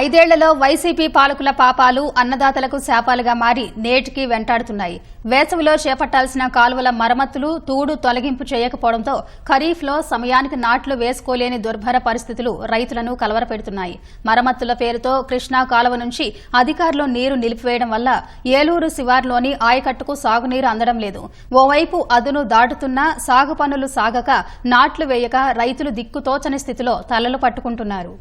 ఐదేళ్ళలో YCP పాలకుల పాపాలు అన్నదాతలకు శాపాలుగా మారి నేటికి వెంటాడుతున్నాయి. వేసవిలో చేపట్టాల్సిన కాలువల మరమ్మతులు తూడు తొలగింపు చేయకపోవడంతో ఖరీఫ్లో సమయానికి నాట్లు వేసుకోలేని దుర్భర పరిస్థితులు రైతులను కలవరపెడుతున్నాయి. మరమ్మతుల పేరుతో కృష్ణా కాలువ నుంచి అధికారులు నీరు నిలిపివేయడం వల్ల ఏలూరు శివార్లోని ఆయకట్టుకు సాగునీరు అందడం లేదు. ఓవైపు అదును దాటుతున్నా సాగు పనులు సాగక నాట్లు వేయక రైతులు దిక్కుతోచని స్థితిలో తలలు పట్టుకుంటున్నారు.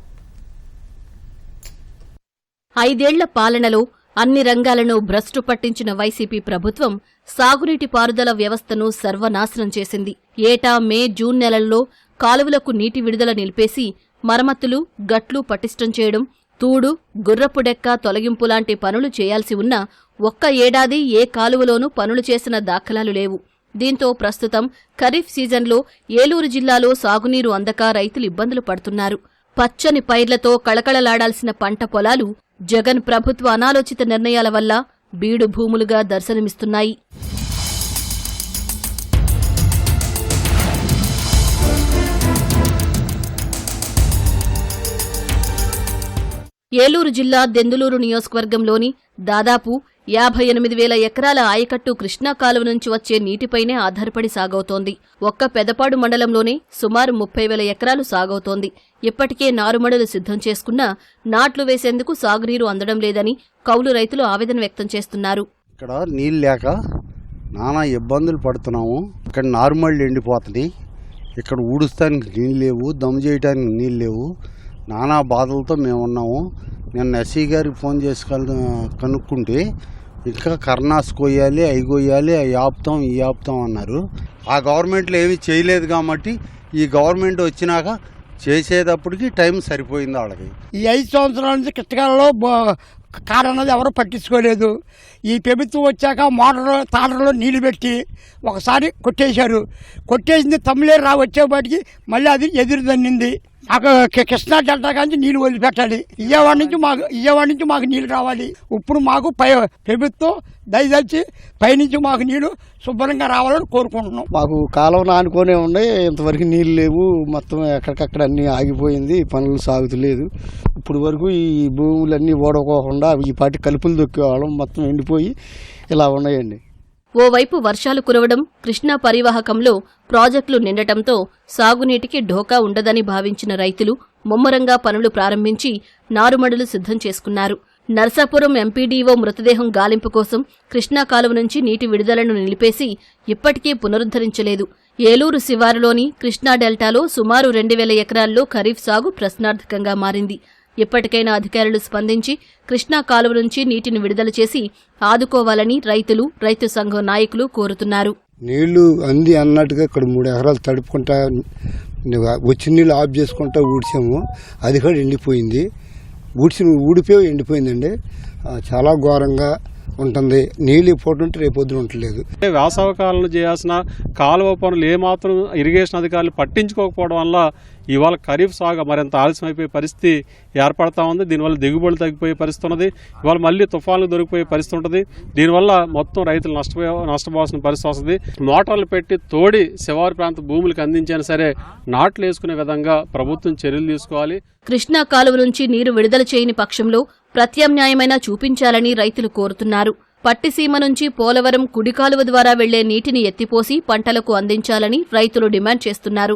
ఐదేళ్ళ పాలనలో అన్ని రంగాలను భ్రష్టు పట్టించిన వైసీపీ ప్రభుత్వం సాగునీటి పారుదల వ్యవస్థను సర్వనాశనం చేసింది. ఏటా మే జూన్ నెలల్లో కాలువలకు నీటి విడుదల నిలిపేసి మరమ్మతులు గట్లు పటిష్టం చేయడం తూడు గుర్రపుడెక్క తొలగింపు లాంటి పనులు చేయాల్సి ఉన్నా ఒక్క ఏడాది ఏ కాలువలోనూ పనులు చేసిన దాఖలాలు లేవు. దీంతో ప్రస్తుతం ఖరీఫ్ సీజన్లో ఏలూరు జిల్లాలో సాగునీరు అందక రైతులు ఇబ్బందులు పడుతున్నారు. పచ్చని పైర్లతో కళకళలాడాల్సిన పంట పొలాలు జగన్ ప్రభుత్వ అనాలోచిత నిర్ణయాల వల్ల బీడు భూములుగా దర్శనమిస్తున్నాయి. ఏలూరు జిల్లా దెందులూరు నియోజకవర్గంలోని దాదాపు యాభై ఎనిమిది వేల ఎకరాల ఆయకట్టు కృష్ణా కాలువ నుంచి వచ్చే నీటిపైనే ఆధారపడి సాగవుతోంది. ఒక్క పెదపాడు మండలంలోనే సుమారు ముప్పై వేల ఎకరాలు సాగవుతోంది. ఇప్పటికే నారుమడులు సిద్ధం చేసుకున్నా నాట్లు వేసేందుకు సాగునీరు అందడం లేదని కౌలు రైతులు ఆవేదన వ్యక్తం చేస్తున్నారు. ఇక్కడ నీళ్ళు లేక నానా ఇబ్బందులు పడుతున్నాము. ఇక్కడ నార్మల్ ఎండిపోతుంది ఇక్కడ ఊడుస్తానికి నీళ్ళు లేవు దమ్ చేయడానికి నీళ్ళు లేవు. నానా బాధలతో మేము ఉన్నాము నిన్న నసీ గారికి ఫోన్ చేసి కనుక్కుంటే ఇంకా కర్ణాస్ కొయ్యాలి అవి కొయ్యాలి అవి ఆపుతాం ఈ ఆపుతాం అన్నారు. ఆ గవర్నమెంట్లో ఏమీ చేయలేదు కాబట్టి ఈ గవర్నమెంట్ వచ్చినాక చేసేటప్పటికి టైం సరిపోయింది వాళ్ళకి. ఈ ఐదు సంవత్సరాల నుంచి కృష్ణకాలలో కారు అన్నది ఎవరు పట్టించుకోలేదు. ఈ ప్రభుత్వం వచ్చాక మోటార్ తాడలో నీళ్ళు పెట్టి ఒకసారి కొట్టేశారు. కొట్టేసింది తమిళేరు రా వచ్చేపాటికి మళ్ళీ అది ఎదురు దన్నింది మాకు కృష్ణా డెల్టా కానీ నీళ్ళు వదిలిపెట్టాలి. విజయవాడ నుంచి మాకు విజయవాడ నుంచి మాకు నీళ్ళు రావాలి. ఇప్పుడు మాకు పై ప్రభుత్వం దయదలిచి పైనుంచి మాకు నీళ్ళు శుభ్రంగా రావాలని కోరుకుంటున్నాం. మాకు కాలం ఆనుకొనే ఉన్నాయి. ఇంతవరకు నీళ్ళు లేవు. మొత్తం ఎక్కడికక్కడ అన్నీ ఆగిపోయింది. పనులు సాగుతలేదు. ఇప్పుడు వరకు ఈ భూములన్నీ ఓడకోకుండా ఈ పాటి కలుపులు దొక్కేవాళ్ళం మొత్తం ఎండిపోయి ఇలా ఉన్నాయండి. ఓవైపు వర్షాలు కురవడం కృష్ణా పరివాహకంలో ప్రాజెక్టులు నిండటంతో సాగునీటికి ఢోకా ఉండదని భావించిన రైతులు ముమ్మరంగా పనులు ప్రారంభించి నారుమడులు సిద్ధం చేసుకున్నారు. నర్సాపురం ఎంపీడీఓ మృతదేహం గాలింపు కోసం కృష్ణా కాలువ నుంచి నీటి విడుదలను నిలిపేసి ఇప్పటికీ పునరుద్ధరించలేదు. ఏలూరు శివారులోని కృష్ణా డెల్టాలో సుమారు రెండు వేల ఎకరాల్లో ఖరీఫ్ సాగు ప్రశ్నార్థకంగా మారింది. ఇప్పటికైనా అధికారులు స్పందించి కృష్ణా కాలువ నుంచి నీటిని విడుదల చేసి ఆదుకోవాలని రైతులు రైతు సంఘం నాయకులు కోరుతున్నారు. నీళ్ళు అంది అన్నట్టుగా ఇక్కడ మూడు ఎకరాలు తడుపుకుంటా వచ్చిన నీళ్ళు ఆఫ్ చేసుకుంటా ఊడ్చాము. అది కూడా ఎండిపోయింది. ఊడ్చి ఊడిపోయి ఎండిపోయిందండి. చాలా ఘోరంగా ఉంటుంది. నీళ్ళు ఉంటే రేపు పొద్దున ఉండలేదు వేసవ కాలంలో చేయాల్సిన కాలువ పనులు ఏమాత్రం ఇరిగేషన్ అధికారులు పట్టించుకోకపోవడం వల్ల ఇవాళ ఖరీఫ్ సాగు మరింత ఆలస్యం అయిపోయే పరిస్థితి ఏర్పడతా ఉంది. దీనివల్ల దిగుబడులు తగ్గిపోయే పరిస్థితి ఉన్నది. ఇవాళ మళ్ళీ తుఫాన్లు దొరికిపోయే పరిస్థితి ఉంటుంది. దీనివల్ల మొత్తం రైతులు నష్టపోయే నష్టపోవాల్సిన పరిస్థితి వస్తుంది. మోటార్లు పెట్టి తోడి శివారు ప్రాంత భూములకు అందించినా సరే నాట్లు వేసుకునే విధంగా ప్రభుత్వం చర్యలు తీసుకోవాలి. కృష్ణా కాలువ నుంచి నీరు విడుదల చేయని పక్షంలో ప్రత్యామ్నాయమైన చూపించాలని రైతులు కోరుతున్నారు. పట్టిసీమ నుంచి పోలవరం కుడి కాలువ ద్వారా వెళ్ళే నీటిని ఎత్తిపోసి పంటలకు అందించాలని రైతులు డిమాండ్ చేస్తున్నారు.